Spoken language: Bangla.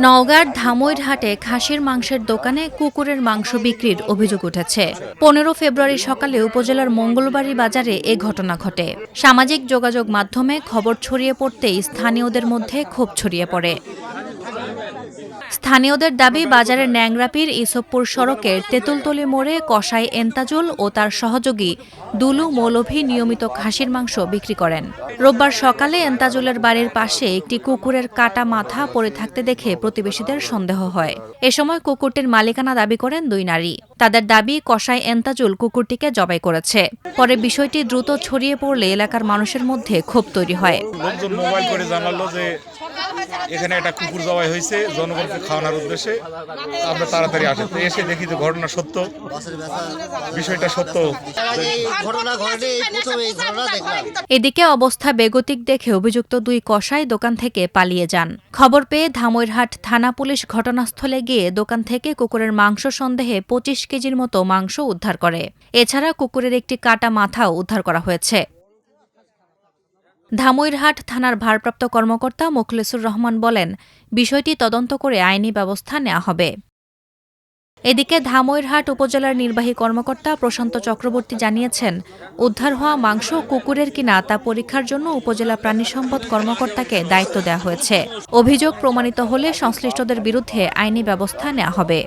নওগাঁর ধামইর হাটে খাসির মাংসের দোকানে কুকুরের মাংস বিক্রির অভিযোগ উঠেছে। পনেরো ফেব্রুয়ারি সকালে উপজেলার মঙ্গলবাড়ি বাজারে এ ঘটনা ঘটে। সামাজিক যোগাযোগ মাধ্যমে খবর ছড়িয়ে পড়তেই স্থানীয়দের মধ্যে ক্ষোভ ছড়িয়ে পড়ে। স্থানীয়দের দাবি, বাজারের ন্যাংরাপির ইসবপুর সড়কের তেঁতুলতলি মোড়ে কসাই এন্তাজুল ও তার সহযোগী দুলু মৌলভী নিয়মিত খাসির মাংস বিক্রি করেন। রোববার সকালে এন্তাজুলের বাড়ির পাশে একটি কুকুরের কাটা মাথা পড়ে থাকতে দেখে প্রতিবেশীদের সন্দেহ হয়। এ সময় কুকুরটির মালিকানা দাবি করেন দুই নারী। তাদের দাবি কসাই এন্তাজুল কুকুরটিকে জবাই করেছে। পরে বিষয়টি দ্রুত ছড়িয়ে পড়লে এলাকার মানুষের মধ্যে ক্ষোভ তৈরি হয়। লোকজন মোবাইল করে জানালো যে এখানে একটা কুকুর জবাই হয়েছে জনগণকে খাওয়ানোর উদ্দেশ্যে। আমরা তাড়াতাড়ি আসে। এসে দেখি যে ঘটনা সত্য। বিষয়টা সত্য। এদিকে অবস্থা বেগতিক দেখে অভিযুক্ত দুই কসাই দোকান থেকে পালিয়ে যান। খবর পেয়ে ধামইরহাট থানা পুলিশ ঘটনাস্থলে গিয়ে দোকান থেকে কুকুরের মাংস সন্দেহে পঁচিশ কেজির মতো মাংস উদ্ধার করে। এছাড়া কুকুরের একটি কাটা মাথাও উদ্ধার করা হয়েছে। ধামইরহাট থানার ভারপ্রাপ্ত কর্মকর্তা মোখলেসুর রহমান বলেন, বিষয়টি তদন্ত করে আইনি ব্যবস্থা নেওয়া হবে। এদিকে ধামইরহাট উপজেলার নির্বাহী কর্মকর্তা প্রশান্ত চক্রবর্তী জানিয়েছেন, উদ্ধার হওয়া মাংস কুকুরের কিনা তা পরীক্ষার জন্য উপজেলা প্রাণী সম্পদ কর্মকর্তাকে দায়িত্ব দেওয়া হয়েছে। অভিযোগ প্রমাণিত হলে সংশ্লিষ্টদের বিরুদ্ধে আইনি ব্যবস্থা নেওয়া হবে।